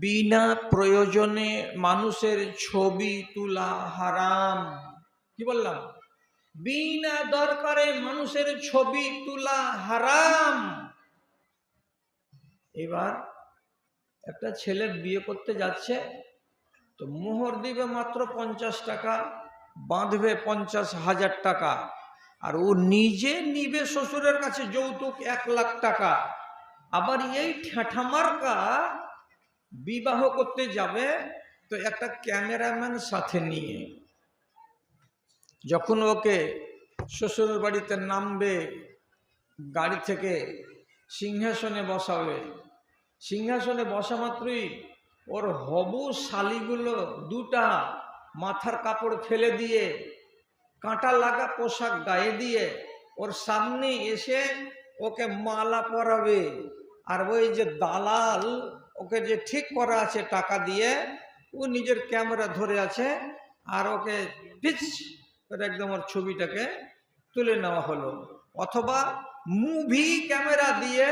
বিনা প্রয়োজনে মানুষের ছবি তোলা হারাম। কি বললাম? বিনা দরকারে মানুষের ছবি তোলা হারাম। এবার একটা ছেলের বিয়ে করতে যাচ্ছে, তো মোহর দিবে মাত্র পঞ্চাশ টাকা, বাঁধবে পঞ্চাশ হাজার টাকা, আর ও নিজে নিবে শ্বশুরের কাছে যৌতুক এক লাখ টাকা। আবার এই ঠেঠামার্কা বিবাহ করতে যাবে, তো একটা ক্যামেরাম্যান সাথে নিয়ে। যখন ওকে শ্বশুর বাড়িতে নামবে, গাড়ি থেকে সিংহাসনে বসাবে, সিংহাসনে বসা মাত্রই ওর হবু শালিগুলো দুটা মাথার কাপড় ফেলে দিয়ে, কাঁটা লাগা পোশাক গায়ে দিয়ে ওর সামনে এসে ওকে মালা পরাবে। আর ওই যে দালাল ওকে যে ঠিক করা আছে টাকা দিয়ে, ও নিজের ক্যামেরা ধরে আছে, আর ওকে পিচ করে একদম ওর ছবিটাকে তুলে নেওয়া হলো। অথবা মুভি ক্যামেরা দিয়ে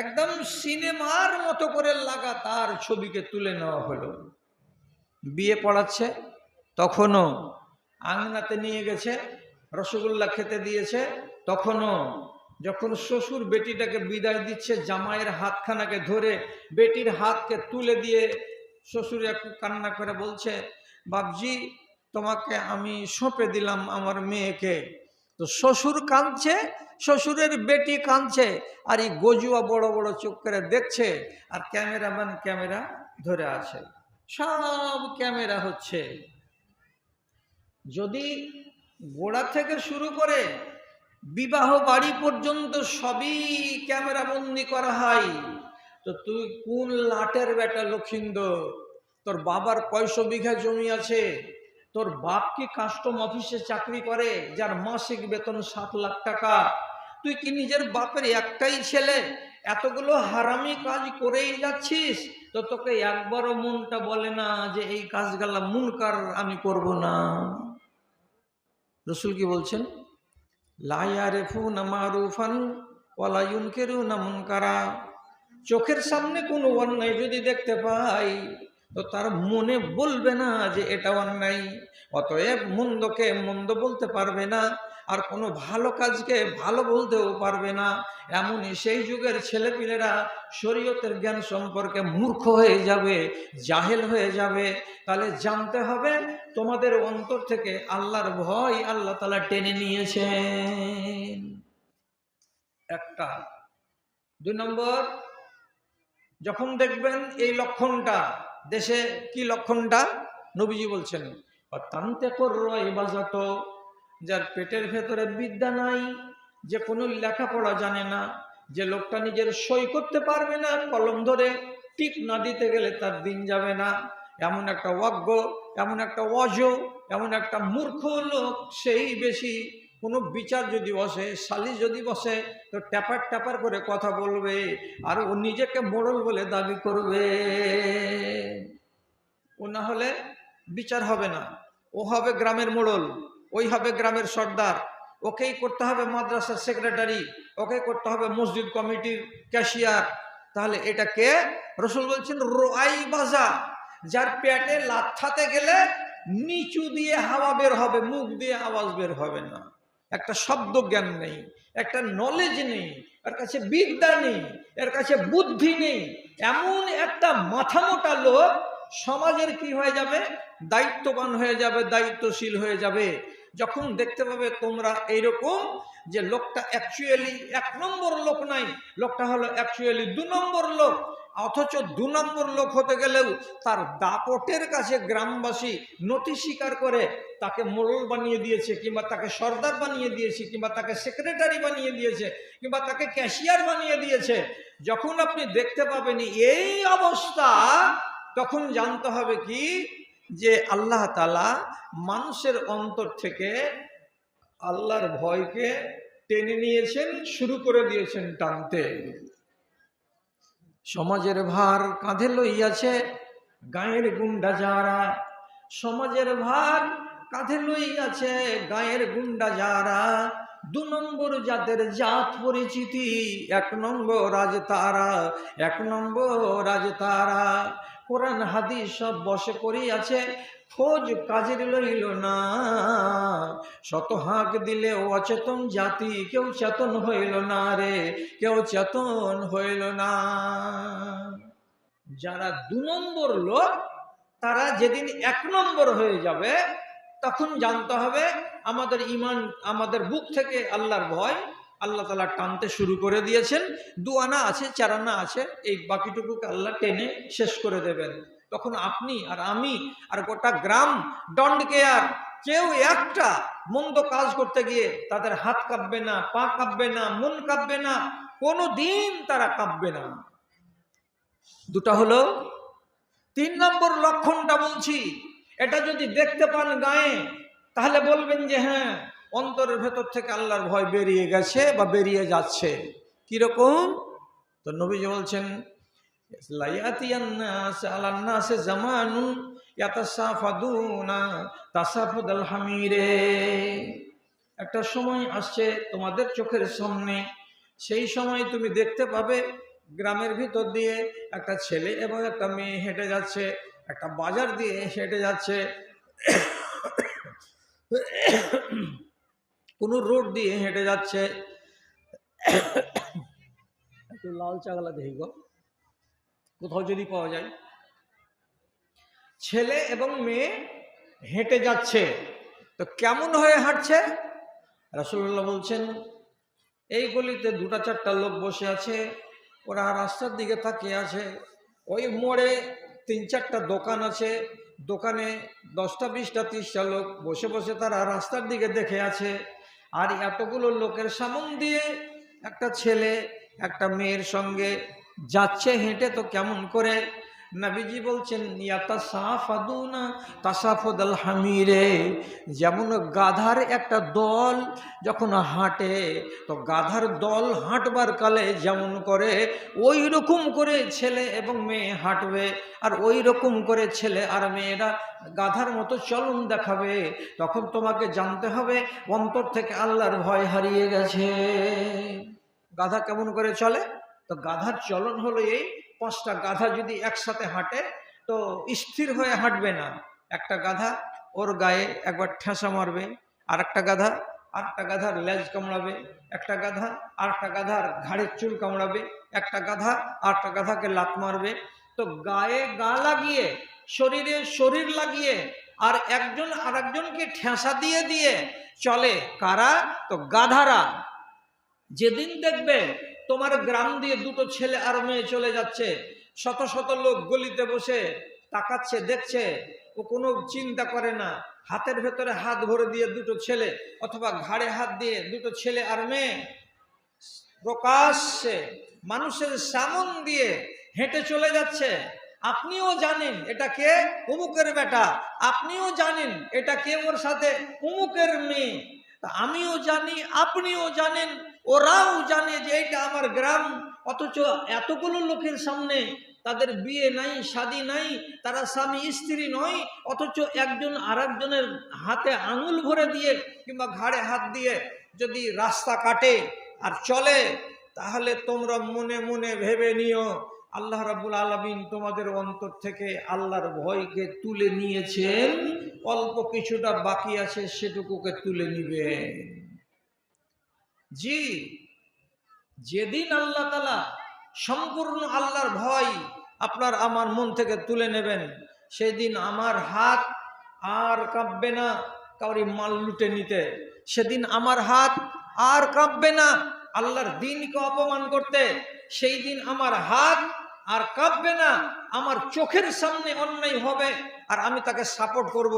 একদম সিনেমার মতো করে লাগা তার ছবিকে তুলে নেওয়া হলো। বিয়ে পড়াচ্ছে, তখনও আংনাতে নিয়ে গেছে, রসগোল্লা খেতে দিয়েছে, তখনও যখন শ্বশুর বেটিটাকে বিদায় দিচ্ছে, জামাইয়ের হাতখানাকে ধরে বেটির হাতকে তুলে দিয়ে শ্বশুর একটু কান্না করে বলছে বাবজি তোমাকে আমি সঁপে দিলাম আমার মেয়েকে। তো শ্বশুর কাঁদছে, শ্বশুরের বেটি কাঁদছে, আর এই গজুয়া বড় বড় চোখ করে দেখছে, আর ক্যামেরাম্যান ক্যামেরা ধরে আছে। সব ক্যামেরা হচ্ছে। যদি গোড়া থেকে শুরু করে বিবাহ বাড়ি পর্যন্ত সবই ক্যামেরা বন্দি করা হয়। তো তুই কোন লাটের বেটা লক্ষিন্দর? তোর বাবার কয়শো বিঘা জমি আছে। তোর বাপ কি কাস্টম অফিসে চাকরি করে, যার মাসিক বেতন সাত লাখ টাকা? তুই কি নিজের বাপের একটাই ছেলে? এতগুলো হারামি কাজ করেই যাচ্ছিস? তো তোকে একবারও মনটা বলে না যে এই কাজগুলা মুনকার আমি করব না। রসুল কি বলছেন? চোখের সামনে কোনো অন্যায় যদি দেখতে পাই, তো তার মনে বলবে না যে এটা অন্যায়, অতএব মন্দকে মন্দ বলতে পারবে না। আর কোনো ভালো কাজকে ভালো বলতেও পারবে না। এমনই সেই যুগের ছেলেপিলেরা শরীয়তের জ্ঞান সম্পর্কে মূর্খ হয়ে যাবে, জাহেল হয়ে যাবে। তাহলে জানতে হবে তোমাদের অন্তর থেকে আল্লাহর ভয় আল্লাহ তালা টেনে নিয়েছেন। একটা। দুই নম্বর, যখন দেখবেন এই লক্ষণটা, দেশে কি লক্ষণটা? নবীজি বলছেন অত্যন্তে করো বাজাত। যার পেটের ভেতরে বিদ্যা নাই, যে কোনো লেখাপড়া জানে না, যে লোকটা নিজের সই করতে পারবে না কলম ধরে টিপ না দিতে গেলে তার দিন যাবে না। এমন একটা অজ্ঞ, এমন একটা অজ, এমন একটা মূর্খ লোক, সেই বেশি কোনো বিচার যদি বসে, সালিশ যদি বসে, তো ট্যাপার ট্যাপার করে কথা বলবে, আর ও নিজেকে মোড়ল বলে দাবি করবে। ও না হলে বিচার হবে না। ও হবে গ্রামের মোড়ল। ওই হবে গ্রামের সর্দার। ওকেই করতে হবে মাদ্রাসার সেক্রেটারি ওকে করতে হবে মসজিদ কমিটির ক্যাশিয়ার তাহলে এটা কে? রসুল বলছেন, রোয়াই বাজা, যার পেটে লাথাতে গেলে নিচু দিয়ে হাওয়া বের হবে, মুখ দিয়ে আওয়াজ বের হবে না। একটা শব্দ জ্ঞান নেই, একটা নলেজ নেই, এর কাছে বিদ্যা নেই, এর কাছে বুদ্ধি নেই। এমন একটা মাথা মোটা লোক, সমাজের কি হয়ে যাবে? দায়িত্ববান হয়ে যাবে, দায়িত্বশীল হয়ে যাবে। যখন দেখতে পাবে তোমরা এইরকম যে লোকটা অ্যাকচুয়ালি এক নম্বর লোক নাই, লোকটা হলো অ্যাকচুয়ালি দু নম্বর লোক, অথচ দু নম্বর লোক হতে গেলেও তার দাপটের কাছে গ্রামবাসী নথি স্বীকার করে, তাকে মোড়ল বানিয়ে দিয়েছে, কিংবা তাকে সর্দার বানিয়ে দিয়েছে, কিংবা তাকে সেক্রেটারি বানিয়ে দিয়েছে, কিংবা তাকে ক্যাশিয়ার বানিয়ে দিয়েছে। যখন আপনি দেখতে পাবেন এই অবস্থা, তখন জানতে হবে কি যে আল্লাহ তালা মানুষের অন্তর থেকে আল্লাহর ভয়কে টেনে নিয়েছেন, শুরু করে দিয়েছেন টানতে। সমাজের ভার কাঁধে লইয়াছে গায়ের গুন্ডা যারা। সমাজের ভার কাঁধে লইয়াছে গায়ের গুন্ডা যারা। দু নম্বর জাতের জাত পরিচিতি, এক নম্বর রাজ তারা, এক নম্বর রাজ তারা। কোরআন, হাদিস সব বসে করেই আছে। খোঁজ কাজের লইল না। শত হাঁক দিলে অচেতন জাতি, কেউ চেতন হইল না রে, কেউ চেতন হইল না। যারা দু নম্বর লোক, তারা যেদিন এক নম্বর হয়ে যাবে, তখন জানতে হবে আমাদের ইমান, আমাদের বুক থেকে আল্লাহর ভয় আল্লাহ তালা টানতে শুরু করে দিয়েছেন। দু আনা আছে, চার আনা আছে, এই বাকিটুকুকে আল্লাহ টেনে শেষ করে দেবেন। তখন আপনি আর আমি আর গোটা গ্রাম ডন্ড কেয়ার কেউ একটা মন্দ কাজ করতে গিয়ে তাদের হাত কাঁপবে না, পা কাঁপবে না, মন কাঁপবে না কোনো দিন তারা কাঁপবে না। দুটা হলো, তিন নম্বর লক্ষণটা বলছি, এটা যদি দেখতে পান গায়ে, তাহলে বলবেন যে হ্যাঁ অন্তরের ভেতর থেকে আল্লাহর ভয় বেরিয়ে গেছে বা বেরিয়ে যাচ্ছে। কীরকম? তো নবীজি বলছেন জামানুন হামিরে। একটা সময় আসছে তোমাদের চোখের সামনে, সেই সময় তুমি দেখতে পাবে গ্রামের ভিতর দিয়ে একটা ছেলে এবং একটা মেয়ে হেঁটে যাচ্ছে, একটা বাজার দিয়ে হেঁটে যাচ্ছে। কোনো রোড দিয়ে হেঁটে যাচ্ছে। একটু লাল চাগলা দেখি গো। কোথাও যদি পাওয়া যায়। ছেলে এবং মেয়ে হেঁটে যাচ্ছে। তো কেমন হয়ে হাঁটছে? রাসুল্লাহ বলছেন, এই গলিতে দুটা চারটা লোক বসে আছে। ওরা রাস্তার দিকে তাকিয়ে আছে। ওই মোড়ে তিন চারটা দোকান আছে। দোকানে দশটা, বিশটা, তিরিশটা লোক বসে বসে তারা রাস্তার দিকে দেখে আছে। আর এতগুলো লোকের সামন দিয়ে একটা ছেলে, একটা মেয়ের সঙ্গে যাচ্ছে হেঁটে তো কেমন করে নাবিজি বলছেন তাসাফুদাল হামিরে। যেমন গাধার একটা দল যখন হাঁটে, তো গাধার দল হাঁটবার কালে যেমন করে ওই রকম করে ছেলে এবং মেয়ে হাঁটবে, আর ওই রকম করে ছেলে আর মেয়েরা গাধার মতো চলন দেখাবে। তখন তোমাকে জানতে হবে, অন্তর থেকে আল্লাহর ভয় হারিয়ে গেছে। গাধা কেমন করে চলে? তো গাধার চলন হলো এই পাঁচটা গাধা যদি একসাথে হাঁটে, তো স্থির হয়ে হাঁটবে না। একটা গাধা ওর গায়ে একবার ঠেসা মারবে আর একটা গাধা, আরেকটা গাধার লেজ কামড়াবে, একটা গাধা, আরেকটা গাধার ঘাড়ের চুল কামড়াবে, একটা গাধা, আরেকটা গাধাকে লাত মারবে। তো গায়ে গা লাগিয়ে, শরীরে শরীর লাগিয়ে, আর একজন আরেকজনকে ঠেসা দিয়ে দিয়ে চলে কারা? তো গাধারা। যেদিন দেখবে তোমার গ্রাম দিয়ে দুটো ছেলে আর মেয়ে চলে যাচ্ছে। শত শত লোক গলিতে বসে তাকাচ্ছে, দেখছে, ও কোনো চিন্তা করে না। হাতের ভেতরে হাত ভরে দিয়ে দুটো ছেলে অথবা ঘাড়ে হাত দিয়ে দুটো ছেলে আর মেয়ে প্রকাশ্যে মানুষের সামন দিয়ে হেঁটে চলে যাচ্ছে। আপনিও জানেন এটা কে? উমুকের বেটা। আপনিও জানেন এটা কে ওর সাথে? উমুকের মেয়ে। আমিও জানি, আপনিও জানেন, ওরাও জানে যে এটা আমার গ্রাম। অথচ এতগুলো লোকের সামনে তাদের বিয়ে নাই, শাদি নাই, তারা স্বামী, স্ত্রী নয়, অথচ একজন আর হাতে আঙুল ভরে দিয়ে কিংবা ঘাড়ে হাত দিয়ে যদি রাস্তা কাটে আর চলে, তাহলে তোমরা মনে মনে ভেবে নিও, আল্লাহ রাবুল আলমিন তোমাদের অন্তর থেকে আল্লাহর ভয়কে তুলে নিয়েছেন। অল্প কিছুটা বাকি আছে, সেটুকুকে তুলে নিবেন জি, যেদিন আল্লাহ তালা সম্পূর্ণ আল্লাহর ভয় আপনার আমার মন থেকে তুলে নেবেন, সেদিন আমার হাত আর কাঁপবে না কাউরি মাল লুটে নিতে। সেদিন আমার হাত আর কাঁপবে না আল্লাহর দিনকে অপমান করতে। সেই দিন আমার হাত আর কাঁপবে না, আমার চোখের সামনে অন্যায় হবে। আর আমি তাকে সাপোর্ট করব।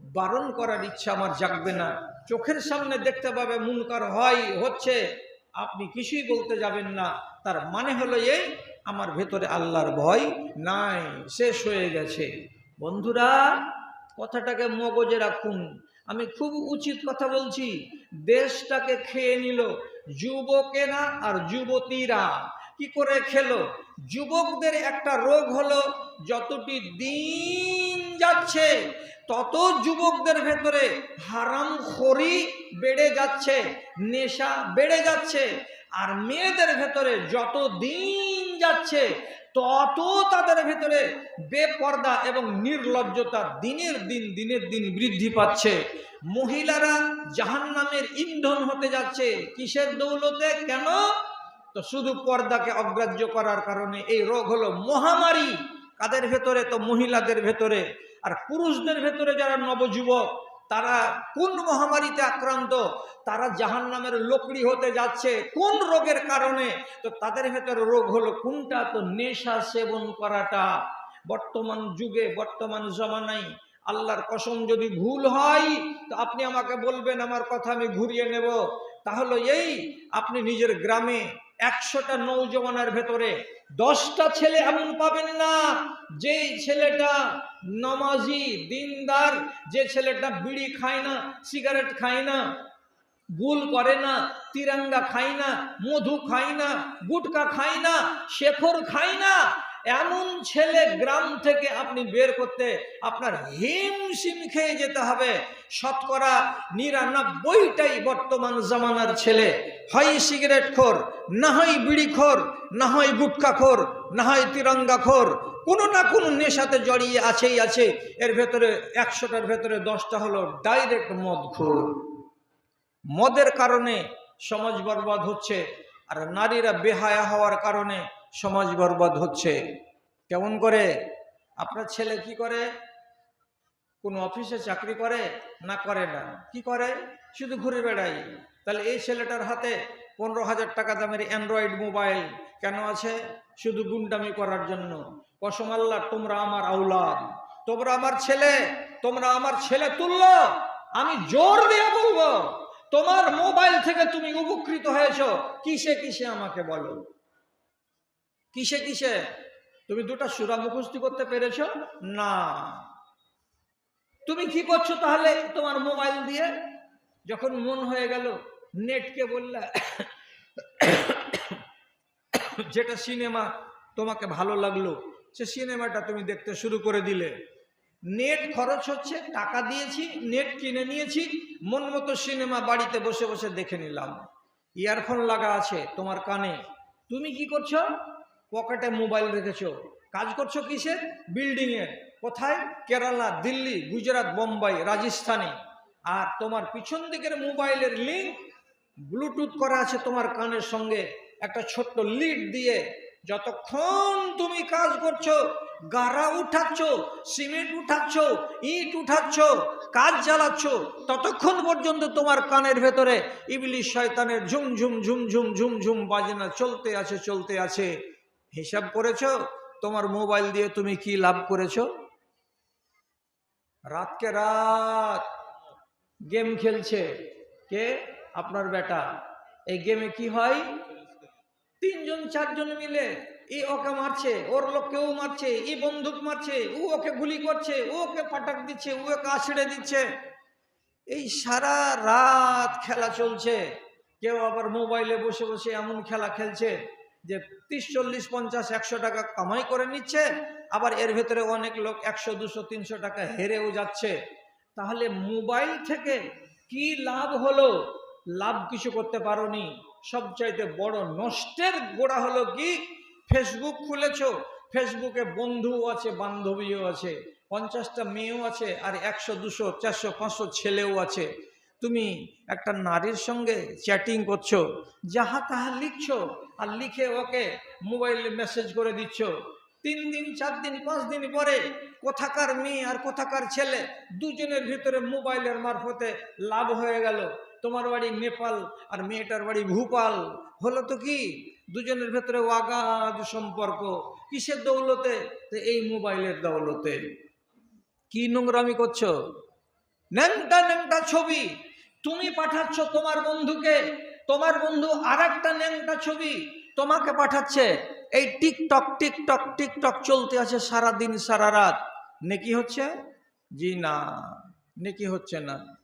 বারণ করার ইচ্ছা আমার জাগবে না। চোখের সামনে দেখতে পাবে মুনকার হয়, হচ্ছে। আপনি কিছুই বলতে যাবেন না। তার মানে হলো এই, আমার ভেতরে আল্লাহর ভয় নাই, শেষ হয়ে গেছে। বন্ধুরা, কথাটাকে মগজে রাখুন। আমি খুব উচিত কথা বলছি। দেশটাকে খেয়ে নিল যুবকেরা আর যুবতীরা। কি করে খেলো? যুবকদের একটা রোগ হলো যতটি দিন যাচ্ছে, তত যুবকদের ভেতরে হারাম খড়ি বেড়ে যাচ্ছে, নেশা বেড়ে যাচ্ছে, আর মেয়েদের ভেতরে যত দিন যাচ্ছে, তত তাদের ভেতরে বেপর্দা এবং নির্লজ্জতা দিনের দিন দিনের দিন বৃদ্ধি পাচ্ছে। মহিলারা জাহান্নামের ইন্ধন হতে যাচ্ছে। কিসের দৌলতে? কেন? তো শুধু পর্দাকে অগ্রাহ্য করার কারণে এই রোগ হলো মহামারী। কাদের ভেতরে? তো মহিলাদের ভেতরে। আর পুরুষদের ভেতরে যারা নবযুবক, তারা কোন মহামারীতে আক্রান্ত? তারা জাহান নামের লোকড়ি হতে যাচ্ছে কোন রোগের কারণে? তো তাদের ভেতরে রোগ হলো কোনটা? তো নেশা সেবন করাটা। বর্তমান যুগে, বর্তমান জমানায় আল্লাহর কসম যদি ভুল হয়, তো আপনি আমাকে বলবেন, আমার কথা আমি ঘুরিয়ে নেব। তাহলে এই আপনি নিজের গ্রামে একশোটা নৌজওয়ানের ভেতরে দশটা ছেলে এমন পাবেন না, যেই ছেলেটা নমাজি, দিনদার, যে ছেলেটা বিড়ি খায় না, সিগারেট খায় না। গুল করে না, তিরঙ্গা খাই না, মধু খাই না, গুটকা খাই না শেখর খাই না। এমন ছেলে গ্রাম থেকে আপনি বের করতে আপনার হিমশিম খেয়ে যেতে হবে। শতকরা নিরানব্বইটাই বর্তমান জামানার ছেলে। হয় সিগারেট খোর, না হয় বিড়ি খোর, না হয় গুটকা খোর, না হয় তিরঙ্গা খোর। কোনো না কোনো নেশাতে জড়িয়ে আছেই আছে। এর ভেতরে একশোটার ভেতরে দশটা হলো ডাইরেক্ট মদ খোর। মদের কারণে সমাজ বরবাদ হচ্ছে আর নারীরা বেহায়া হওয়ার কারণে সমাজ বরবাদ হচ্ছে। কেমন করে? আপনার ছেলে কি করে? কোন অফিসে চাকরি করে? না করে না। কি করে? শুধু ঘুরে বেড়াই তাহলে এই ছেলেটার হাতে পনেরো হাজার টাকা দামের অ্যান্ড্রয়েড মোবাইল কেন আছে? শুধু গুন্ডামি করার জন্য। কসম আল্লাহ, তোমরা আমার আউলাদ তোমরা আমার ছেলে। তোমরা আমার ছেলে তুলল আমি জোর দিয়ে বলব। তোমার মোবাইল থেকে তুমি উপকৃত হয়েছ। কিসে কিসে আমাকে বলো? কিসে কিসে? তুমি দুটা সুরা মুখস্থি করতে পেরেছ? না। তুমি কি করছ তাহলে তোমার মোবাইল দিয়ে? যখন মন হয়ে গেল, নেটকে বললে, যেটা সিনেমা তোমাকে ভালো লাগল, সে সিনেমাটা তুমি দেখতে শুরু করে দিলে। নেট খরচ হচ্ছে, টাকা দিয়েছি, নেট কিনে নিয়েছি, মন মতো সিনেমা বাড়িতে বসে বসে দেখে নিলাম। ইয়ারফোন লাগা আছে তোমার কানে। তুমি কি করছ? পকেটে মোবাইল রেখেছো। কাজ করছ কিসে বিল্ডিংয়ে কোথায়? কেরালা, দিল্লি, গুজরাট, বোম্বাই, রাজস্থানে। আর তোমার পিছন দিকের মোবাইলের লিঙ্ক ব্লুটুথ করা আছে তোমার কানের সঙ্গে। একটা ছোট্ট লিড দিয়ে। যতক্ষণ তুমি কাজ করছ গাড়া উঠাচ্ছ, সিমেন্ট উঠাচ্ছ, ইট উঠাচ্ছ, কাজ চালাচ্ছ ততক্ষণ পর্যন্ত তোমার কানের ভেতরে ইবলিশ শয়তানের ঝুম ঝুম ঝুম ঝুম ঝুম ঝুম বাজনা চলতে আছে চলতে আছে। হিসাব করেছ? তোমার মোবাইল দিয়ে তুমি কি লাভ করেছ? রাতকে রাত গেম খেলছে। কে? আপনার বেটা। এই গেমে কি হয়? তিনজন, চারজন মিলে এ ওকে মারছে, ওর লোক কেউ মারছে, ই বন্দুক মারছে, ও ওকে গুলি করছে, ও ওকে পাটাক দিচ্ছে, ও ওকে আছড়ে দিচ্ছে। এই সারা রাত খেলা চলছে। কেউ আবার মোবাইলে বসে বসে এমন খেলা খেলছে যে তিরিশ, চল্লিশ, পঞ্চাশ, একশো টাকা কামাই করে নিচ্ছে, আবার এর ভেতরে অনেক লোক একশো, দুশো, তিনশো টাকা হেরেও যাচ্ছে। তাহলে মোবাইল থেকে কি লাভ হলো? লাভ কিছু করতে পারোনি। সবচাইতে বড় নষ্টের গোড়া হলো কি? ফেসবুক খুলেছ? ফেসবুকে বন্ধুও আছে, বান্ধবীও আছে, পঞ্চাশটা মেয়েও আছে, আর একশো, দুশো, চারশো, পাঁচশো ছেলেও আছে। তুমি একটা নারীর সঙ্গে চ্যাটিং করছ, যাহা তাহা লিখছো, আর লিখে ওকে মোবাইলে মেসেজ করে দিচ্ছ। তিন দিন, চার দিন, পাঁচ দিন পরে কোথাকার মেয়ে আর কোথাকার ছেলে দুজনের ভিতরে মোবাইলের মারফতে লাভ হয়ে গেল। তোমার বাড়ি নেপাল আর মেয়েটার বাড়ি ভূপাল। হলো তো কি? দুজনের ভেতরে ওয়াগাদ সম্পর্ক। কিসের দৌলতে? তো এই মোবাইলের দৌলতে। কি নোংরামি করছ? ন্যাংটা ন্যাংটা ছবি। তুমি পাঠাচ্ছ তোমার বন্ধুকে। তোমার বন্ধু আর একটা ন্যাংটা ছবি তোমাকে পাঠাচ্ছে। এই টিকটক টিকটক টিকটক চলতে আছে সারা দিন সারা রাত। নেকি হচ্ছে? জি না, নেকি হচ্ছে না।